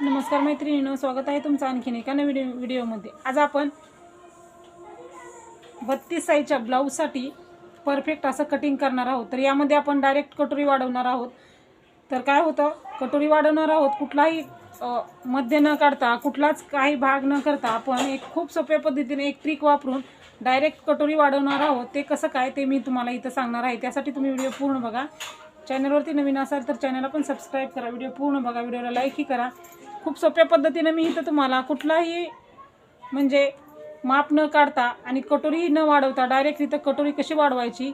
नमस्कार मैत्रिणीनं स्वागत आहे तुमचं आणखीन एका नवीन व्हिडिओमध्ये. आज आपण बत्तीस साईजच्या ब्लाऊजसाठी परफेक्ट असं कटिंग करणार आहोत. तर यामध्ये आपण डायरेक्ट कटोरी वाढवणार आहोत. तर काय होतं कटोरी वाढवणार आहोत कुठलाही मध्य न काढता कुठलाच काही भाग न करता आपण एक खूप सोप्या पद्धतीने एक ट्रिक वापरून डायरेक्ट कटोरी वाढवणार आहोत. ते कसं काय ते मी तुम्हाला इथं सांगणार आहे. त्यासाठी तुम्ही व्हिडिओ पूर्ण बघा. चॅनलवरती नवीन असाल तर चॅनलला पण सबस्क्राईब करा. व्हिडिओ पूर्ण बघा. व्हिडिओला लाईकही करा. खूप सोप्या पद्धतीनं मी इथं तुम्हाला कुठलाही म्हणजे माप न काढता आणि कटोरी न वाढवता डायरेक्ट इथं कटोरी कशी वाढवायची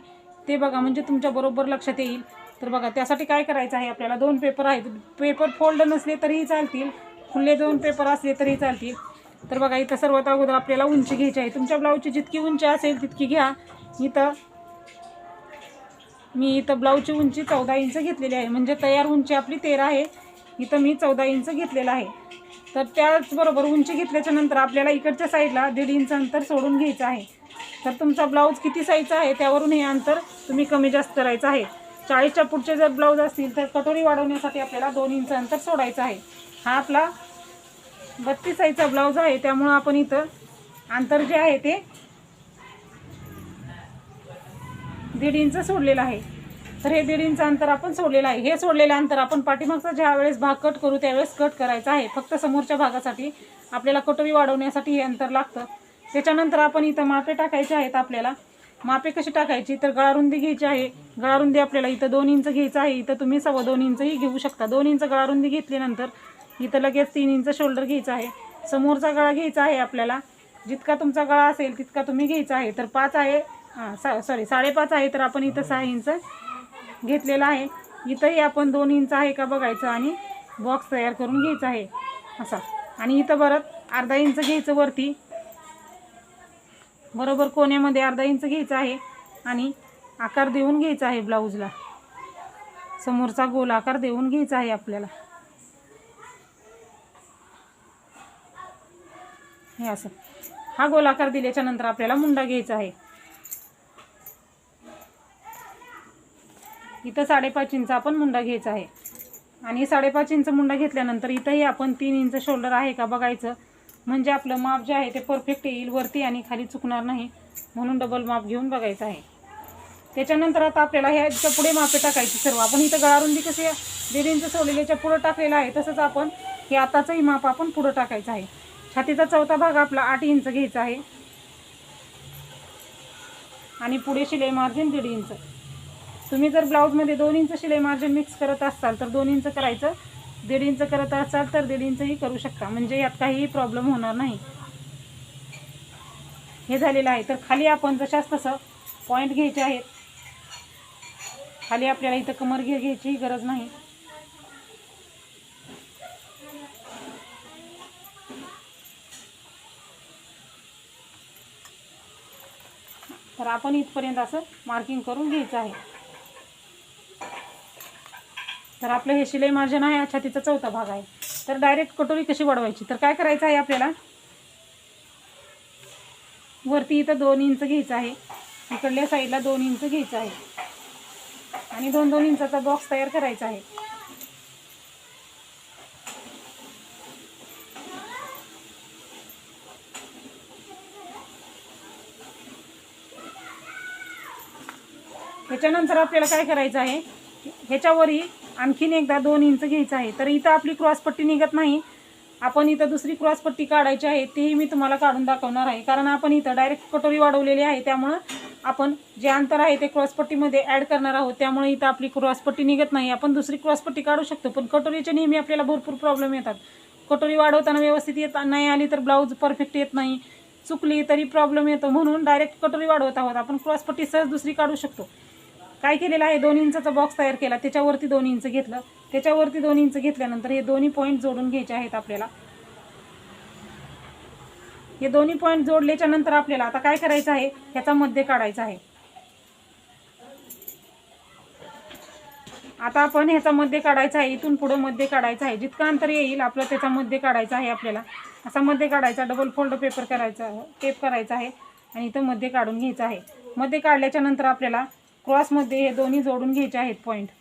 ते बघा. म्हणजे तुमच्याबरोबर लक्षात येईल. तर बघा त्यासाठी काय करायचं आहे आपल्याला? दोन पेपर आहेत. पेपर फोल्ड नसले तरीही चालतील. खुले दोन पेपर असले तरीही चालतील. तर बघा इथं सर्वात अगोदर आपल्याला उंची घ्यायची आहे. तुमच्या ब्लाऊजची जितकी उंची असेल तितकी घ्या. इथं मी इथं ब्लाऊजची उंची चौदा इंच घेतलेली आहे. म्हणजे तयार उंची आपली तेरा आहे. इथं मी चौदा इंच घेतलेलं आहे. तर त्याचबरोबर उंची घेतल्याच्या नंतर आपल्याला इकडच्या साईडला दीड इंच अंतर सोडून घ्यायचं आहे. तर तुमचा ब्लाऊज किती साईजचा आहे त्यावरून हे अंतर तुम्ही कमी जास्त करायचं आहे. चाळीसच्या पुढचे जर ब्लाऊज असतील तर कटोरी वाढवण्यासाठी आपल्याला दोन इंच अंतर सोडायचं आहे. हा आपला बत्तीस साईजचा ब्लाऊज आहे. त्यामुळं आपण इथं अंतर जे आहे ते दीड इंच सोडलेलं आहे. तर हे दीड इंच अंतर आपण सोडलेलं आहे. हे सोडलेलं अंतर आपण पाठीमागचा ज्या वेळेस भाग कट करू त्यावेळेस कट करायचा आहे. फक्त समोरच्या भागासाठी आपल्याला कटोरी वाढवण्यासाठी हे अंतर लागतं. त्याच्यानंतर आपण इथं मापे टाकायचे आहेत आपल्याला. मापे कशी टाकायची? तर गळारुंदी घ्यायची आहे. गळारुंदी आपल्याला इथं दोन इंच घ्यायचं आहे. इथं तुम्ही सव्वा दोन इंचही घेऊ शकता. दोन इंच गळारुंदी घेतल्यानंतर इथं लगेच तीन इंच शोल्डर घ्यायचं आहे. समोरचा गळा घ्यायचा आहे आपल्याला. जितका तुमचा गळा असेल तितका तुम्ही घ्यायचा आहे. तर पाच आहे. हां सा सॉरी साडेपाच आहे तर आपण इथं सहा इंच घेतलेला आहे. इथंही आपण दोन इंच आहे का बघायचं आणि बॉक्स तयार करून घ्यायचा आहे. असा. आणि इथं परत अर्धा इंच घ्यायचं वरती. बरोबर कोण्यामध्ये अर्धा इंच घ्यायचं आहे आणि आकार देऊन घ्यायचा आहे ब्लाऊजला समोरचा गोल आकार देऊन घ्यायचा आहे आपल्याला. हे असं. हा गोलाकार दिल्याच्यानंतर दिल्याच्या नंतर आपल्याला मुंडा घ्यायचा आहे. इथं साडेपाच इंच आपण मुंडा घ्यायचा आहे. आणि साडेपाच इंच मुंडा घेतल्यानंतर इथंही आपण तीन इंच शोल्डर आहे का बघायचं. म्हणजे आपलं माप जे आहे ते परफेक्ट येईल वरती आणि खाली चुकणार नाही. म्हणून डबल माप घेऊन बघायचं आहे. त्याच्यानंतर आता आपल्याला ह्याच्या पुढे मापे टाकायची सर्व. आपण इथं गळारुंदी कशी दीड इंच सोलेल्याच्या पुढं टाकलेलं आहे. तसंच आपण हे आताचंही माप आपण पुढं टाकायचं आहे. छातीचा चौथा भाग आपला आठ इंच घ्यायचा आहे. आणि पुढे शिलाई मार्जिन दीड इंच. तुम्ही जर ब्लाऊजमध्ये दोन इंच शिलाई मार्जिन मिक्स करत असाल तर दोन इंच करायचं दीड इंच करत असाल तर दीड इंचही करू शकता. म्हणजे यात काहीही प्रॉब्लेम होणार नाही. हे झालेलं आहे. तर खाली आपण जशाच तसं पॉईंट घ्यायचे आहेत. खाली आपल्याला इथं कमर घे घ्यायचीही गरज नाही. तर आपण इथपर्यंत असं मार्किंग करून घ्यायचं आहे. तर आपलं हे शिलाई मार्जन आहे छातीचा चौथा भाग आहे. तर डायरेक्ट कटोरी कशी वाढवायची तर काय करायचं आहे आपल्याला? वरती इथं दोन इंच घ्यायचं आहे. इकडल्या साईडला दोन इंच घ्यायचं आहे. आणि दोन दोन इंचाचा बॉक्स तयार करायचा आहे. ह्याच्यानंतर आपल्याला काय करायचं आहे? ह्याच्यावरही आणखीन एकदा दोन इंच घ्यायचं आहे. तर इथं आपली क्रॉसपट्टी निघत नाही. आपण इथं दुसरी क्रॉसपट्टी काढायची आहे तेही मी तुम्हाला काढून दाखवणार आहे. कारण आपण इथं डायरेक्ट कटोरी वाढवलेली आहे त्यामुळं आपण जे अंतर आहे ते क्रॉसपट्टीमध्ये ॲड करणार आहोत. त्यामुळे इथं आपली क्रॉसपट्टी निघत नाही. आपण दुसरी क्रॉसपट्टी काढू शकतो पण कटोरीचे नेहमी आपल्याला भरपूर प्रॉब्लेम येतात. कटोरी वाढवताना व्यवस्थित येत नाही आली तर ब्लाऊज परफेक्ट येत नाही. चुकली तरी प्रॉब्लेम येतो. म्हणून डायरेक्ट कटोरी वाढवत आहोत. आपण क्रॉसपट्टी सहज दुसरी काढू शकतो. काय केलेलं आहे? दोन इंचाचा बॉक्स तयार केला. त्याच्यावरती दोन इंच घेतलं. त्याच्यावरती दोन इंच घेतल्यानंतर हे दोन्ही पॉईंट जोडून घ्यायचे आहेत आपल्याला. हे दोन्ही पॉईंट जोडल्याच्या नंतर आपल्याला आता काय करायचं आहे? ह्याचा मध्य काढायचा आहे. आता आपण ह्याचा मध्ये काढायचा आहे. इथून पुढं मध्ये काढायचं आहे. जितकं अंतर येईल आपलं त्याचा मध्य काढायचा आहे आपल्याला. असा मध्ये काढायचा डबल फोल्ड पेपर करायचा टेप करायचा आहे. आणि इथं मध्ये काढून घ्यायचं आहे. मध्ये काढल्याच्या नंतर आपल्याला क्रॉसमध्ये हे दोन्ही जोडून घ्यायचे आहेत पॉईंटमध्ये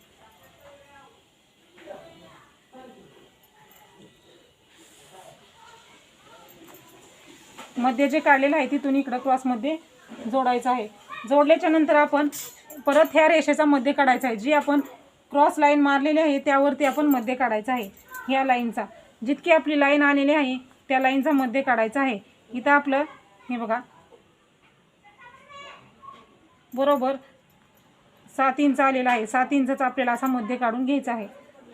जे काढलेलं आहे तिथून इकडं क्रॉसमध्ये जोडायचं आहे. जोडल्याच्या नंतर आपण परत ह्या रेषेचा मध्ये काढायचा आहे. जी आपण क्रॉस लाईन मारलेली आहे त्यावरती आपण मध्ये काढायचा आहे. ह्या लाईनचा. जितकी आपली लाईन आलेली आहे त्या लाईनचा मध्ये काढायचा आहे. इथं आपलं हे बघा. बरोबर? सात इंच आलेला आहे. सात इंचचा आपल्याला असा मध्ये काढून घ्यायचा आहे.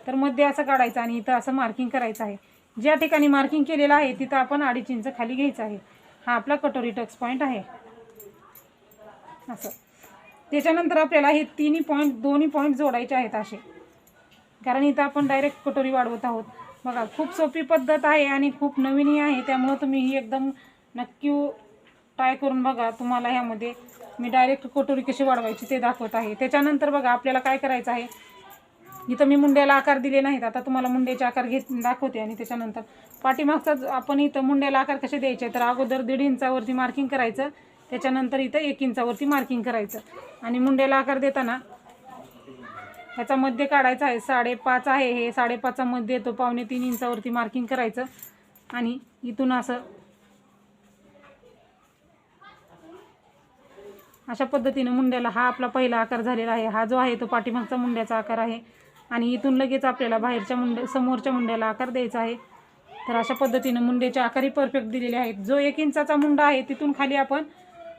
तर मध्ये असं काढायचं आणि इथं असं मार्किंग करायचं आहे. ज्या ठिकाणी मार्किंग केलेलं आहे तिथं आपण अडीच इंच खाली घ्यायचं आहे. हा आपला कटोरी टक्स पॉईंट आहे. असं. त्याच्यानंतर आपल्याला हे तिन्ही पॉईंट दोन्ही पॉईंट जोडायचे आहेत असे. कारण इथं आपण डायरेक्ट कटोरी वाढवत आहोत. बघा खूप सोपी पद्धत आहे आणि खूप नवीनही आहे. त्यामुळं तुम्ही ही एकदम नक्की ट्राय करून बघा. तुम्हाला ह्यामध्ये मी डायरेक्ट कटोरी कशी वाढवायची ते दाखवत आहे. त्याच्यानंतर बघा आपल्याला काय करायचं आहे? इथं मी मुंड्याला आकार दिले नाहीत. आता तुम्हाला मुंड्याचे आकार घेत दाखवते आणि त्याच्यानंतर पाठीमागचा आपण इथं मुंड्याला आकार कसे द्यायचे? तर अगोदर दीड इंचावरती मार्किंग करायचं. त्याच्यानंतर इथं एक इंचावरती मार्किंग करायचं. आणि मुंड्याला आकार देताना ह्याचा मध्ये काढायचा आहे. साडेपाच आहे हे. साडेपाचचा मध्य येतो. पावणे तीन इंचावरती मार्किंग करायचं. आणि इथून असं अशा पद्धतीनं मुंड्याला हा आपला पहिला आकार झालेला आहे. हा जो आहे तो पाठीमागचा मुंड्याचा आकार आहे. आणि इथून लगेच आपल्याला बाहेरच्या मुंड्या समोरच्या मुंड्याला आकार द्यायचा आहे. तर अशा पद्धतीनं मुंड्याचे आकारही परफेक्ट दिलेले आहेत. जो एक इंचाचा मुंडा आहे तिथून खाली आपण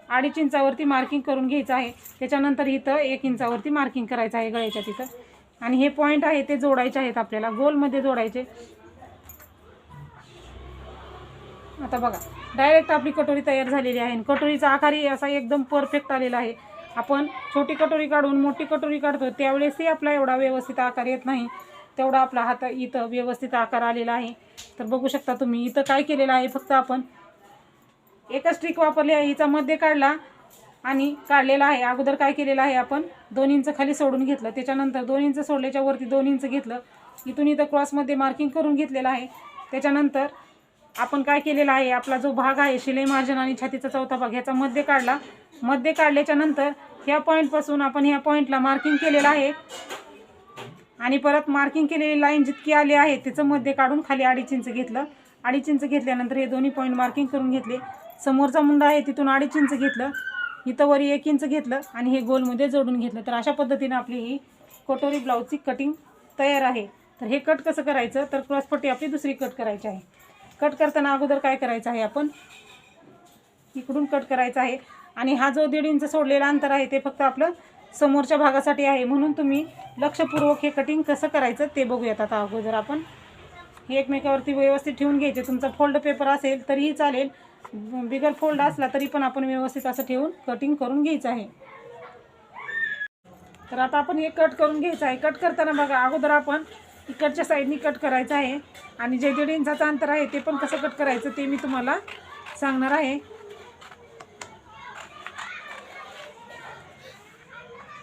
अडीच इंचावरती मार्किंग करून घ्यायचं आहे. त्याच्यानंतर इथं एक इंचावरती मार्किंग करायचं आहे गळ्याच्या तिथं. आणि हे पॉईंट आहे ते जोडायचे आहेत आपल्याला. गोलमध्ये जोडायचे. आता बघा डायरेक्ट आपली कटोरी तयार झालेली आहे. आणि कटोरीचा आकारही असा एकदम परफेक्ट आलेला आहे. आपण छोटी कटोरी काढून मोठी कटोरी काढतो त्यावेळेसही आपला एवढा व्यवस्थित आकार येत नाही. तेवढा आपला हात इथं व्यवस्थित आकार आलेला आहे. तर बघू शकता तुम्ही इथं काय केलेलं आहे फक्त आपण एकच ट्रिक वापरली आहे हिचा मध्ये काढला आणि काढलेला आहे. अगोदर काय केलेलं आहे आपण दोन इंच खाली सोडून घेतलं. त्याच्यानंतर दोन इंच सोडल्याच्या वरती दोन इंच घेतलं. इथून इथं क्रॉसमध्ये मार्किंग करून घेतलेलं आहे. त्याच्यानंतर आपण काय केलेलं आहे? आपला जो भाग आहे शिलाई मार्जिन आणि छातीचा चौथा भाग ह्याचा मध्ये काढला. मध्ये काढल्याच्या नंतर ह्या पॉईंटपासून आपण ह्या पॉईंटला मार्किंग केलेलं आहे. आणि परत मार्किंग केलेली लाईन जितकी आली आहे तिचं मध्य काढून खाली अडीच इंच घेतलं. अडीच इंच घेतल्यानंतर हे दोन्ही पॉईंट मार्किंग करून घेतले. समोरचा मुंडा आहे तिथून अडीच इंच घेतलं. इथं वरी एक इंच घेतलं आणि हे गोलमध्ये जोडून घेतलं. तर अशा पद्धतीनं आपली ही कटोरी ब्लाऊजची कटिंग तयार आहे. तर हे कट कसं करायचं? तर क्रॉसपट्टी आपली दुसरी कट करायची आहे. कट करताना अगोदर काय करायचं आहे आपण? इकडून कट करायचं आहे. आणि हा जो दीड इंच सोडलेला अंतर आहे ते फक्त आपलं समोरच्या भागासाठी आहे. म्हणून तुम्ही लक्षपूर्वक हे कटिंग कसं करायचं ते बघूयात. आता अगोदर आपण हे एकमेकावरती व्यवस्थित ठेवून घ्यायचे. तुमचा फोल्ड पेपर असेल तरीही चालेल. बिगर फोल्ड असला तरी पण आपण व्यवस्थित असं ठेवून कटिंग करून घ्यायचं आहे. तर आता आपण हे कट करून घ्यायचं आहे. कट करताना बघा अगोदर आपण इकडच्या साईडनी कट करायचं आहे. आणि जे दीड इंचाचं अंतर आहे ते पण कसं कट करायचं ते मी तुम्हाला सांगणार आहे.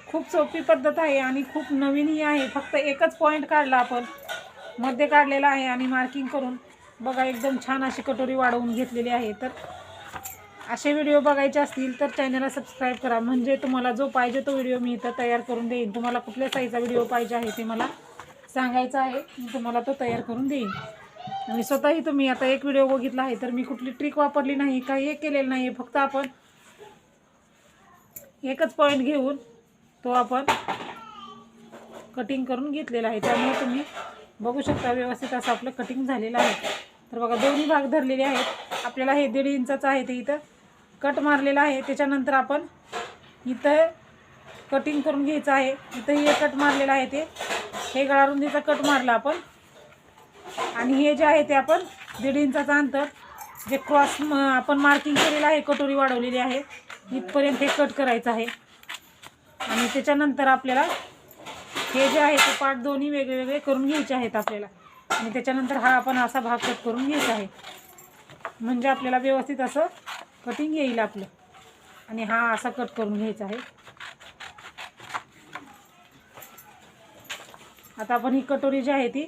खूप सोपी पद्धत आहे आणि खूप नवीनही आहे. फक्त एकच पॉईंट काढला आपण. मध्ये काढलेला आहे आणि मार्किंग करून. बघा एकदम छान अशी कटोरी वाढवून घेतलेली आहे. तर असे व्हिडिओ बघायचे असतील तर चॅनलला सबस्क्राईब करा. म्हणजे तुम्हाला जो पाहिजे तो व्हिडिओ मी इथं तयार करून देईन. तुम्हाला कुठल्या साईजचा व्हिडिओ पाहिजे आहे ते मला सांगायचं आहे. मी तुम्हाला तो तयार करून देईन. आणि स्वतःही तुम्ही आता एक व्हिडिओ बघितला आहे तर मी कुठली ट्रिक वापरली नाही काही एक केलेलं नाही फक्त आपण एकच पॉईंट घेऊन तो आपण कटिंग करून घेतलेला आहे. त्यामुळे तुम्ही बघू शकता व्यवस्थित असं आपलं कटिंग झालेलं आहे. तर बघा दोन्ही भाग धरलेले आहेत. आपल्याला हे दीड इंचाचं आहे ते इथं कट मारलेलं आहे. त्याच्यानंतर आपण इथं कटिंग करून घ्यायचं आहे. इथंही एक कट मारलेलं आहे ते. हे गळारुंदीचा कट मारला आपण. आणि हे जे आहे ते आपण दीड इंचाचं अंतर जे क्रॉस आपण मार्किंग केलेलं आहे कटोरी वाढवलेली आहे इथपर्यंत हे कट करायचं आहे. आणि त्याच्यानंतर आपल्याला हे जे आहे ते पार्ट दोन्ही वेगळे वेगळे करून घ्यायचे आहेत आपल्याला. आणि त्याच्यानंतर हा आपण असा भाग कट करून घ्यायचा आहे. म्हणजे आपल्याला व्यवस्थित असं कटिंग येईल आपलं. आणि हा असा कट करून घ्यायचा आहे. आता आपण ही कटोरी जी आहे ती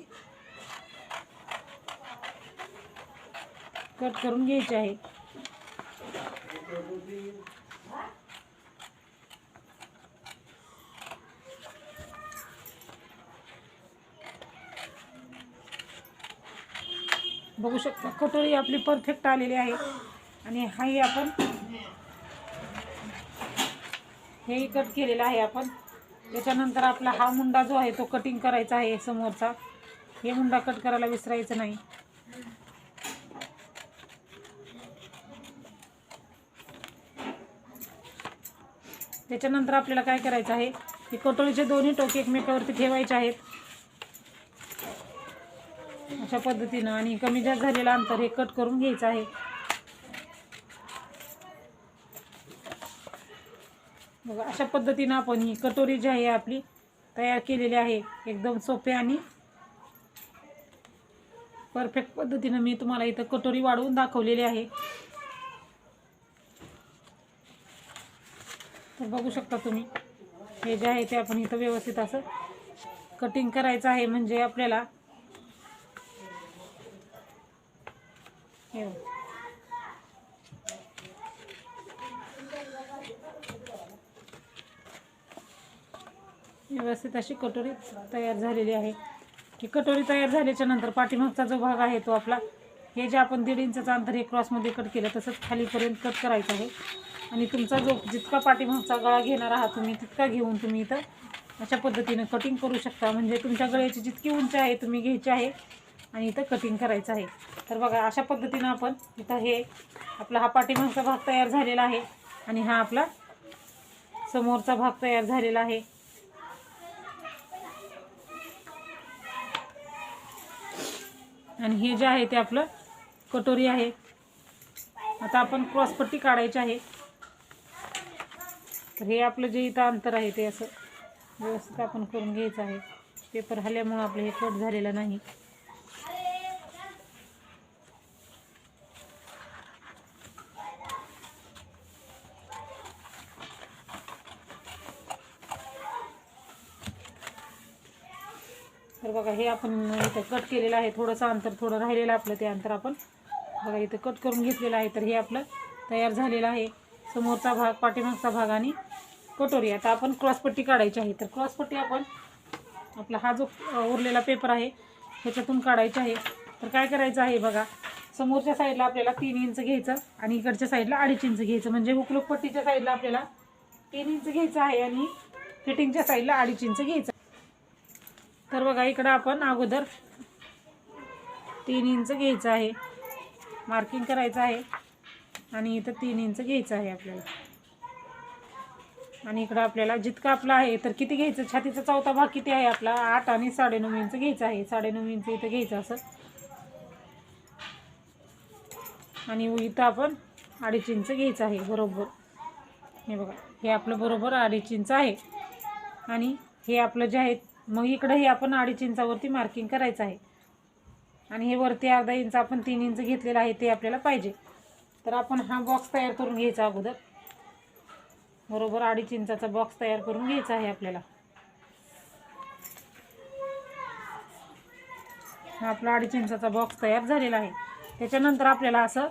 कट करून घ्यायची आहे. बघू शकता कटोरी आपली परफेक्ट आलेली आहे. आणि हाही आपण हेही कट केलेला आहे आपण. त्याच्यानंतर आपला हा मुंडा जो आहे तो कटिंग करायचा आहे समोरचा. हे मुंडा कट करायला विसरायचं नाही. त्याच्यानंतर आपल्याला काय करायचं आहे की कटोरीचे दोन्ही टोके एकमेकावरती ठेवायचे आहेत. अशा पद्धतीनं आणि कमी जास्त झालेलं अंतर हे कट करून घ्यायचं आहे. बघा अशा पद्धतीनं आपण ही कटोरी जी आहे आपली तयार केलेली आहे एकदम सोपे आणि परफेक्ट पद्धतीनं मी तुम्हाला इथं कटोरी वाढवून दाखवलेली आहे. तर बघू शकता तुम्ही हे जे आहे ते आपण इथं व्यवस्थित असं कटिंग करायचं आहे म्हणजे आपल्याला हे व्यवस्थित अशी कटोरी तयार झालेली आहे. ही कटोरी तयार झाल्याच्यानंतर पाठीमागचा जो भाग आहे तो आपला हे जे आपण दीड इंचाचं अंतर हे क्रॉसमध्ये कट केलं तसंच खालीपर्यंत कट करायचं आहे. आणि तुमचा जो जितका पाठीमागचा गळा घेणार आहात तुम्ही तितका घेऊन तुम्ही इथं अशा पद्धतीनं कटिंग करू शकता. म्हणजे तुमच्या गळ्याची जितकी उंच आहे तुम्ही घ्यायची आहे आणि इथं कटिंग करायचं आहे. तर बघा अशा पद्धतीनं आपण इथं हे आपला हा पाठीमागचा भाग तयार झालेला आहे आणि हा आपला समोरचा भाग तयार झालेला आहे. आणि हे जे आहे ते आपलं कटोरी आहे. आता आपण क्रॉसपट्टी काढायची आहे. तर हे आपलं जे इथं अंतर आहे ते असं व्यवस्थित आपण करून घ्यायचं आहे. पेपर हल्यामुळं आपलं हे कट झालेलं नाही. हे आपण इथं कट केलेलं आहे. थोडंसं अंतर थोडं राहिलेलं आपलं ते अंतर आपण. बघा इथं कट करून घेतलेलं आहे. तर हे आपलं तयार झालेलं आहे. समोरचा भाग पाठीमागचा भाग आणि कटोरी. आता आपण क्रॉसपट्टी काढायची आहे. तर क्रॉसपट्टी आपण आपला हा जो उरलेला पेपर आहे ह्याच्यातून काढायचा आहे. तर काय करायचं आहे बघा समोरच्या साईडला आपल्याला तीन इंच घ्यायचं आणि इकडच्या साईडला अडीच इंच घ्यायचं. म्हणजे हुकलूक पट्टीच्या साईडला आपल्याला तीन इंच घ्यायचं आहे आणि फिटिंगच्या साईडला अडीच इंच घ्यायचं. तर बघा इकडं आपण अगोदर तीन इंच घ्यायचं आहे. मार्किंग करायचं आहे. आणि इथं तीन इंच घ्यायचं आहे आपल्याला. आणि इकडं आपल्याला जितकं आपलं आहे तर किती घ्यायचं? छातीचा चौथा भाग किती आहे आपला? आठ आणि साडेनऊ इंच घ्यायचं आहे. साडेनऊ इंच इथं घ्यायचं असं. आणि इथं आपण अडीच इंच घ्यायचं आहे बरोबर. हे बघा हे आपलं बरोबर अडीच इंच आहे. आणि हे आपलं जे आहे मग इकडंही आपण अडीच इंचावरती मार्किंग करायचं आहे. आणि हे वरती अर्धा इंच आपण तीन इंच घेतलेलं आहे ते आपल्याला पाहिजे. तर आपण हा बॉक्स तयार करून घ्यायचा अगोदर. बरोबर अडीच इंचाचा बॉक्स तयार करून घ्यायचा आहे आपल्याला. हा आपला अडीच इंचाचा बॉक्स तयार झालेला आहे. त्याच्यानंतर आपल्याला असं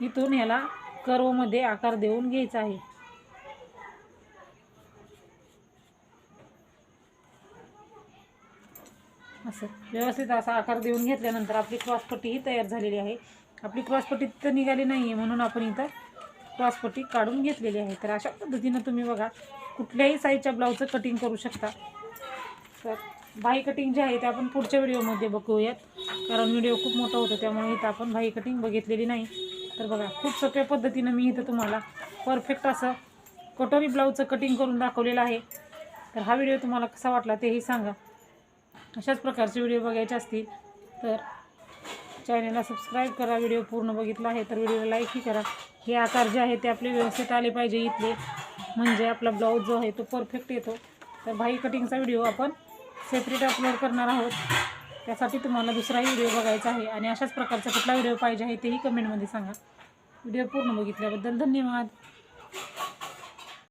इथून ह्याला कर्वमध्ये आकार देऊन घ्यायचा आहे. असं. व्यवस्थित असा आकार देऊन घेतल्यानंतर आपली क्रॉसपट्टीही तयार झालेली आहे. आपली क्रॉसपट्टी तिथं निघाली नाही आहे म्हणून आपण इथं क्रॉसपट्टी काढून घेतलेली आहे. तर अशा पद्धतीनं तुम्ही बघा कुठल्याही साईजच्या ब्लाऊजचं कटिंग करू शकता. तर भाई कटिंग जे आहे ते आपण पुढच्या व्हिडिओमध्ये बघूयात. कारण व्हिडिओ खूप मोठा होता त्यामुळे इथं आपण भाई कटिंग बघितलेली नाही. तर बघा खूप सोप्या पद्धतीनं मी इथं तुम्हाला परफेक्ट असं कटोरी ब्लाऊजचं कटिंग करून दाखवलेलं आहे. तर हा व्हिडिओ तुम्हाला कसा वाटला तेही सांगा. अशाच प्रकारचे व्हिडिओ बघायचे असतील तर चॅनलला सबस्क्राईब करा. व्हिडिओ पूर्ण बघितला आहे तर व्हिडिओला लाईकही करा. हे आकार जे आहे ते आपले व्यवस्थित आले पाहिजे इथले. म्हणजे आपला ब्लाऊज जो आहे तो परफेक्ट येतो. तर भाई कटिंगचा व्हिडिओ आपण सेपरेट अपलोड करणार आहोत. त्यासाठी तुम्हाला दुसराही व्हिडिओ बघायचा आहे आणि अशाच प्रकारचा कुठला व्हिडिओ पाहिजे आहे तेही कमेंटमध्ये सांगा. व्हिडिओ पूर्ण बघितल्याबद्दल धन्यवाद.